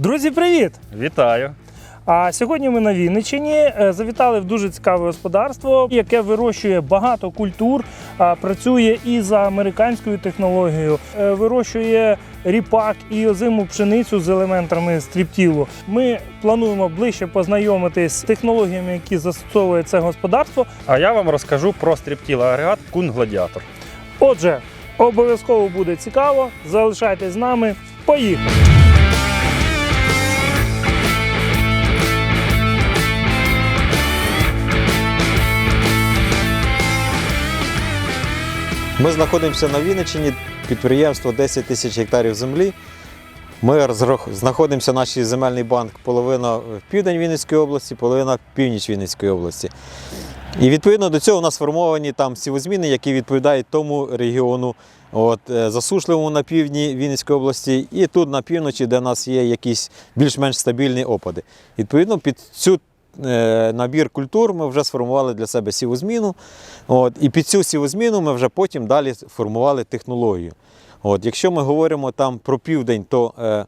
Друзі, привіт! Вітаю! А сьогодні ми на Вінниччині е, завітали в дуже цікаве господарство, яке вирощує багато культур, працює і за американською технологією, е, вирощує ріпак і озиму пшеницю з елементами стріптілу. Ми плануємо ближче познайомитись з технологіями, які застосовує це господарство. А я вам розкажу про стріптіл агрегат Кун Гладіатор. Отже, обов'язково буде цікаво. Залишайтесь з нами. Поїхали! Ми знаходимося на Вінниччині, підприємство 10 тисяч гектарів землі. Ми знаходимося, наш земельний банк, половина в південь Вінницької області, половина в північ Вінницької області. І відповідно до цього у нас сформовані там сівозміни, які відповідають тому регіону, от, е, засушливому на півдні Вінницької області, і тут на півночі, де у нас є якісь більш-менш стабільні опади. Відповідно, під цю набір культур ми вже сформували для себе сівозміну. От, і під цю сівозміну ми вже потім далі формували технологію. От, якщо ми говоримо там про південь, то е,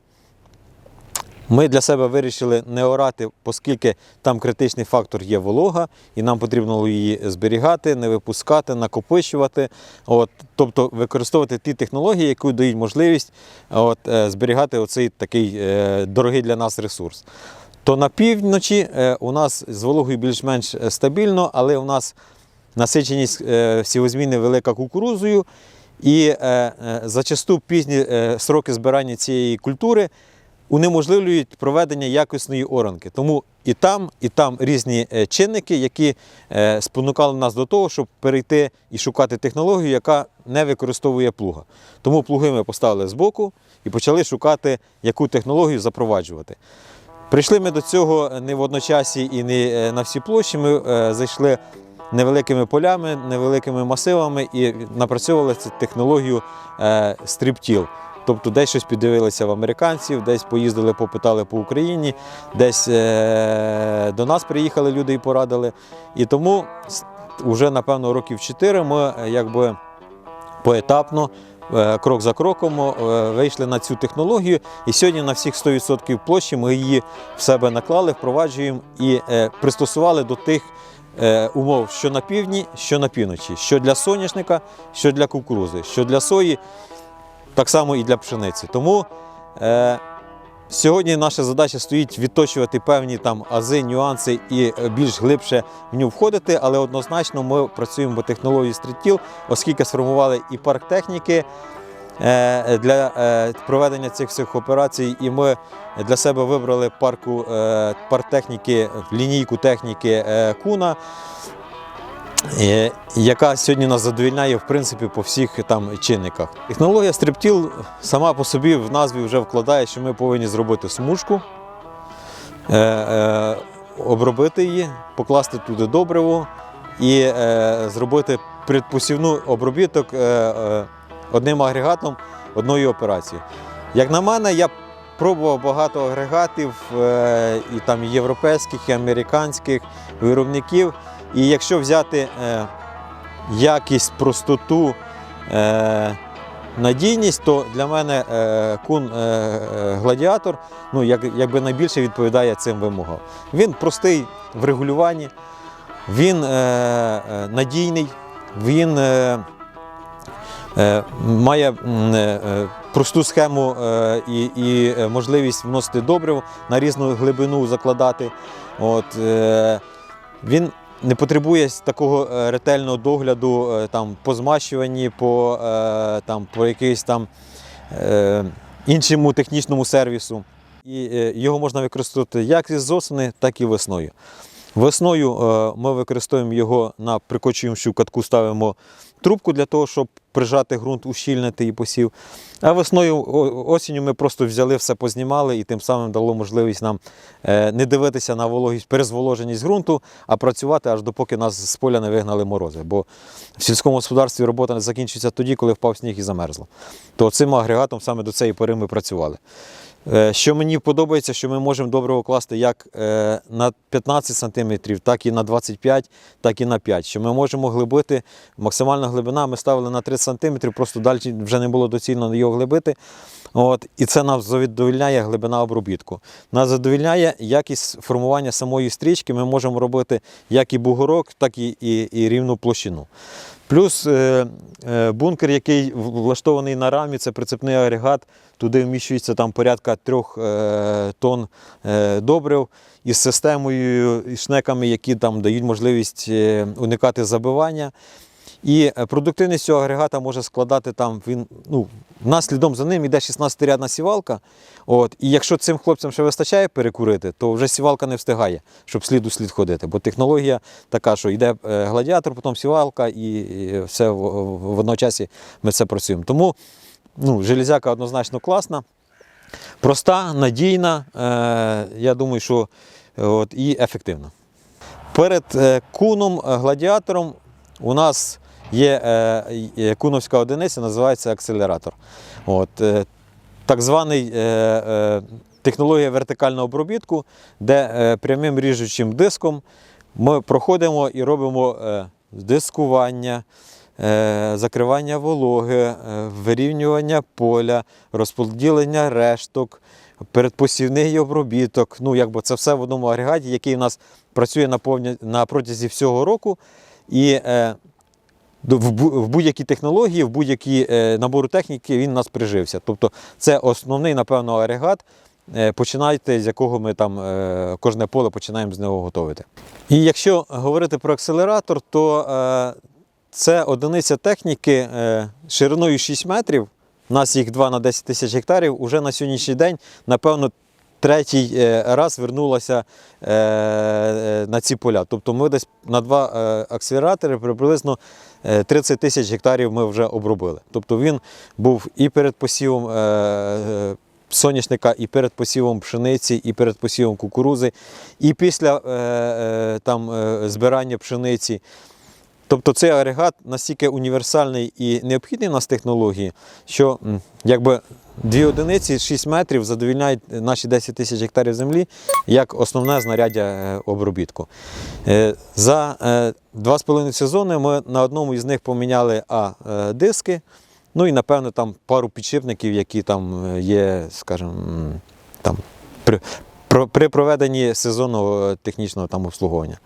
ми для себе вирішили не орати, оскільки там критичний фактор є волога, і нам потрібно її зберігати, не випускати, накопичувати. От, тобто використовувати ті технології, які дають можливість от, е, зберігати оцей такий е, дорогий для нас ресурс. То на півночі е, у нас з вологою більш-менш е, стабільно, але у нас насиченість е, сівозміни велика кукурузою, і зачасту пізні сроки збирання цієї культури унеможливлюють проведення якісної оранки. Тому і там, і там різні чинники, які спонукали нас до того, щоб перейти і шукати технологію, яка не використовує плуга. Тому плуги ми поставили збоку і почали шукати, яку технологію запроваджувати. Прийшли ми до цього не в одночасі і не е, на всі площі. Ми е, зайшли невеликими полями, невеликими масивами і напрацьовували цю технологію е, стріптіл. Тобто десь щось піддивилися в американців, десь поїздили, попитали по Україні, десь до нас приїхали люди і порадили. І тому вже, напевно, років 4 ми якби поетапно, крок за кроком е, вийшли на цю технологію. І сьогодні на всіх 100% площі ми її в себе наклали, впроваджуємо і е, пристосували до тих е, умов, що на півдні, що на півночі, що для соняшника, що для кукурузи, що для сої, так само і для пшениці. Тому е, сьогодні наша задача стоїть відточувати певні там ази, нюанси і е, більш глибше в нього входити, але однозначно ми працюємо по технології стріттіл, оскільки сформували і парк техніки е, для е, проведення цих всіх операцій, і ми для себе вибрали парку парк техніки, лінійку техніки Куна. Е, Яка сьогодні нас задовільняє в принципі по всіх там чинниках. Технологія стриптіл сама по собі в назві вже вкладає, що ми повинні зробити смужку, е, е, обробити її, покласти туди добриво і зробити предпосівну обробіток одним агрегатом одною операцією. Як на мене, я пробував багато агрегатів і там європейських, і американських виробників. І якщо взяти е, якість, простоту, е, надійність, то для мене е, кун гладіатор ну, як, якби найбільше відповідає цим вимогам. Він простий в регулюванні, він надійний, він має просту схему і, і можливість вносити добрив на різну глибину закладати. От, він не потребує такого е, ретельного догляду е, там, по змащуванні, по, е, там, по якийсь там іншому технічному сервісу. І його можна використовувати як із осени, так і весною. Весною ми використовуємо його на прикочуючу катку, ставимо трубку для того, щоб прижати ґрунт, ущільнити і посів. А весною осінню ми просто взяли все, познімали і тим самим дало можливість нам е, не дивитися на вологість, перезволоженість ґрунту, а працювати аж допоки нас з поля не вигнали морози. Бо в сільському господарстві робота не закінчується тоді, коли впав сніг і замерзло. То цим агрегатом саме до цієї пори ми працювали. Е, Що мені подобається, що ми можемо добриво класти як е, на 15 см, так і на 25 так і на 5 Що ми можемо глибити, максимальна глибина ми ставили на 30 см, просто далі вже не було доцільно його глибити. От, і це нас задовільняє глибина обробітку. Нас задовільняє якість формування самої стрічки. Ми можемо робити як і бугорок, так і, і, і рівну площину. Плюс е, е, бункер, який влаштований на рамі, це прицепний агрегат. Туди вміщується там порядка трьох е, тонн добрив із системою і шнеками, які там дають можливість уникати забивання. І е, продуктивність цього агрегата може складати там він. Ну, наслідом за ним йде 16-рядна сівалка. От, і якщо цим хлопцям ще вистачає перекурити, то вже сівалка не встигає, щоб слід у слід ходити. Бо технологія така, що йде е, гладіатор, потім сівалка, і, все в, в, одночасі ми це працюємо. Тому ну, железяка однозначно класна, проста, надійна. Е, я думаю, що от, і ефективна. Перед е, куном гладіатором у нас є е, куновська одиниця, називається акселератор. От, е, так званий е, е, технологія вертикального обробітку, де е, прямим ріжучим диском ми проходимо і робимо е, дискування, е, закривання вологи, е, вирівнювання поля, розподілення решток, передпосівний обробіток. Ну, якби це все в одному агрегаті, який у нас працює на, протязі всього року. І е, в будь-якій технології, в будь-якій е, набору техніки він у нас прижився. Тобто це основний, напевно, агрегат. е, Починайте, з якого ми там е, кожне поле починаємо з нього готувати. І якщо говорити про акселератор, то це одиниця техніки шириною 6 метрів. У нас їх 2 на 10 тисяч гектарів. Уже на сьогоднішній день, напевно, третій е, раз вернулася е, е, на ці поля. Тобто ми десь на два акселератори приблизно е, 30 тисяч гектарів ми вже обробили. Тобто він був і перед посівом соняшника, і перед посівом пшениці, і перед посівом кукурузи, і після там, збирання пшениці. Тобто цей агрегат настільки універсальний і необхідний у нас технології, що якби дві одиниці 6 метрів задовільняють наші 10 тисяч гектарів землі як основне знаряддя е, обробітку. Е, За е, два з половиною сезони ми на одному із них поміняли а е, диски, ну і напевно там пару підшипників, які там е, є, скажімо, там при, при проведенні сезонного е, технічного там обслуговування.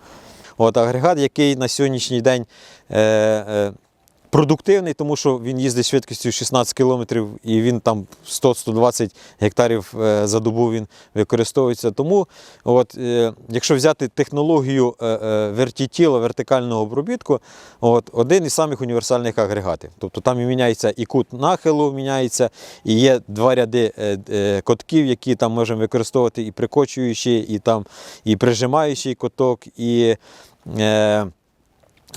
От агрегат, який на сьогоднішній день е, е, продуктивний, тому що він їздить швидкістю 16 км і він там 100-120 гектарів е, за добу він використовується. Тому, от, е, якщо взяти технологію е, вертітіла, вертикального обробітку, от, один із самих універсальних агрегатів. Тобто там і міняється і кут нахилу, міняється, і є два ряди котків, які там можемо використовувати і прикочуючий, і там і прижимаючий коток, і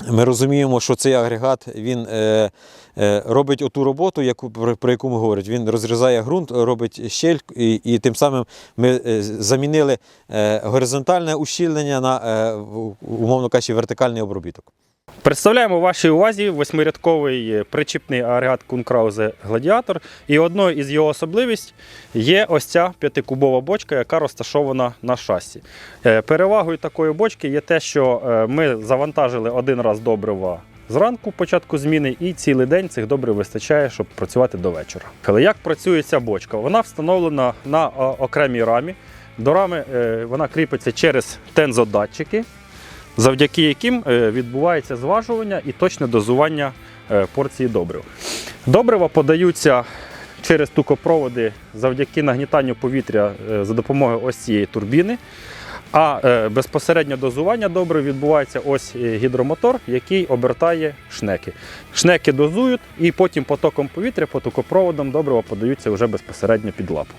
ми розуміємо, що цей агрегат він е, е, робить оту роботу, яку, про, яку ми говорять. Він розрізає ґрунт, робить щель, і, і тим самим ми е, замінили е, горизонтальне ущільнення на, е, умовно кажучи, вертикальний обробіток. Представляємо вашій увазі восьмирядковий причіпний агрегат Кункраузе Гладіатор. І одною із його особливостей є ось ця п'ятикубова бочка, яка розташована на шасі. Е, Перевагою такої бочки є те, що е, ми завантажили один раз добрива зранку, початку зміни, і цілий день цих добрив вистачає, щоб працювати до вечора. Але як працює ця бочка? Вона встановлена на е, окремій рамі. До рами вона кріпиться через тензодатчики завдяки яким е, відбувається зважування і точне дозування е, порції добрив. Добрива подаються через тукопроводи завдяки нагнітанню повітря е, за допомогою ось цієї турбіни. А безпосередньо дозування добрив відбувається ось гідромотор, який обертає шнеки. Шнеки дозують і потім потоком повітря по тукопроводам добрива подаються вже безпосередньо під лапу.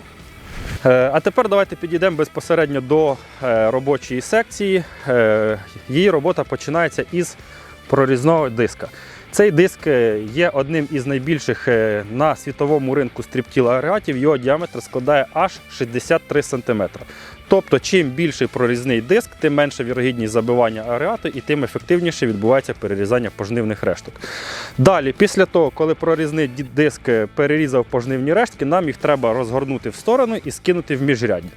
Е, А тепер давайте підійдемо безпосередньо до е, робочої секції. Е, Її робота починається із прорізного диска. Цей диск е, є одним із найбільших е, на світовому ринку стріптіл агрегатів. Його діаметр складає аж 63 см. Тобто, чим більший прорізний диск, тим менша вірогідність забивання агрегату і тим ефективніше відбувається перерізання пожнивних решток. Далі, після того, коли прорізний диск е, перерізав пожнивні рештки, нам їх треба розгорнути в сторону і скинути в міжряддя.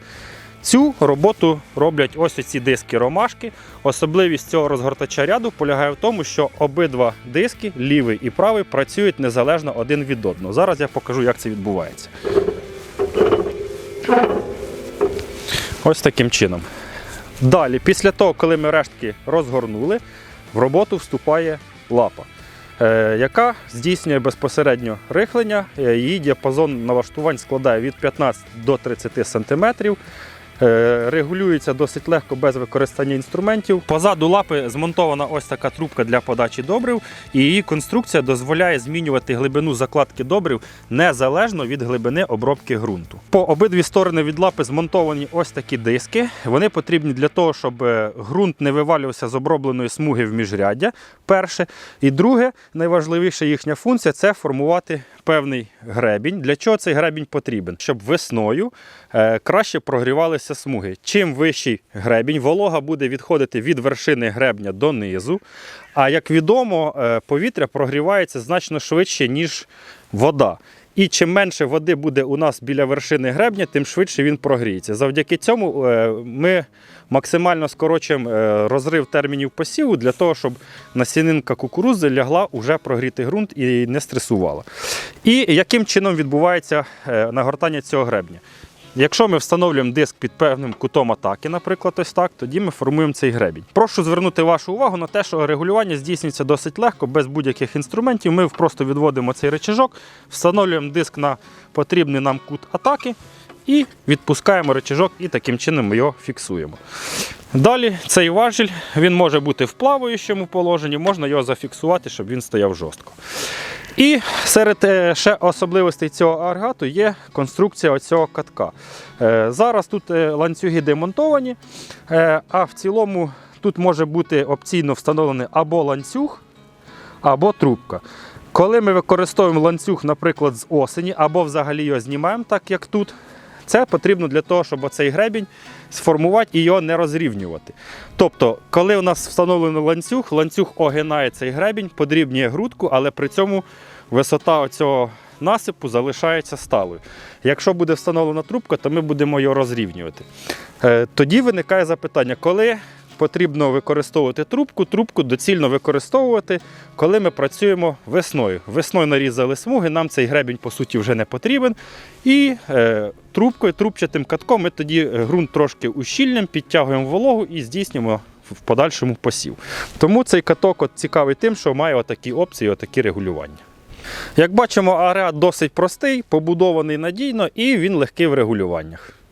Цю роботу роблять ось оці диски ромашки. Особливість цього розгортача ряду полягає в тому, що обидва диски, лівий і правий, працюють незалежно один від одного. Зараз я покажу, як це відбувається. Ось таким чином. Далі, після того, коли ми рештки розгорнули, в роботу вступає лапа, е, яка здійснює безпосередньо рихлення. Е, Її діапазон налаштувань складає від 15 до 30 см. Е, Регулюється досить легко без використання інструментів. Позаду лапи змонтована ось така трубка для подачі добрив, і її конструкція дозволяє змінювати глибину закладки добрив незалежно від глибини обробки ґрунту. По обидві сторони від лапи змонтовані ось такі диски. Вони потрібні для того, щоб е, ґрунт не вивалювався з обробленої смуги в міжряддя. Перше. І друге, найважливіша їхня функція це формувати певний гребінь. Для чого цей гребінь потрібен? Щоб весною е, краще прогрівалися смуги. Чим вищий гребінь, волога буде відходити від вершини гребня донизу. А як відомо, е, повітря прогрівається значно швидше, ніж вода. І чим менше води буде у нас біля вершини гребня, тим швидше він прогріється. Завдяки цьому е, ми максимально скорочуємо е, розрив термінів посіву для того, щоб насінинка кукурузи лягла уже прогріти ґрунт і не стресувала. І яким чином відбувається нагортання цього гребня? Якщо ми встановлюємо диск під певним кутом атаки, наприклад, ось так, тоді ми формуємо цей гребінь. Прошу звернути вашу увагу на те, що регулювання здійснюється досить легко, без будь-яких інструментів. Ми просто відводимо цей речажок, встановлюємо диск на потрібний нам кут атаки і відпускаємо речажок, і таким чином ми його фіксуємо. Далі цей важіль він може бути в плаваючому положенні, можна його зафіксувати, щоб він стояв жорстко. І серед е, ще особливостей цього агрегату є конструкція оцього катка. Е, Зараз тут е, ланцюги демонтовані, а в цілому тут може бути опційно встановлений або ланцюг, або трубка. Коли ми використовуємо ланцюг, наприклад, з осені, або взагалі його знімаємо, так як тут, це потрібно для того, щоб оцей гребінь сформувати і його не розрівнювати. Тобто, коли у нас встановлений ланцюг, ланцюг огинає цей гребінь, подрібнює грудку, але при цьому висота цього насипу залишається сталою. Якщо буде встановлена трубка, то ми будемо його розрівнювати. Е, Тоді виникає запитання, коли потрібно використовувати трубку, трубку доцільно використовувати, коли ми працюємо весною. Весною нарізали смуги, нам цей гребінь по суті вже не потрібен. І е, трубкою, трубчатим катком ми тоді е, ґрунт трошки ущільнимо, підтягуємо вологу і здійснюємо в подальшому посів. Тому цей каток от цікавий тим, що має отакі опції, отакі регулювання. Як бачимо, агрегат досить простий, побудований надійно і він легкий в регулюваннях.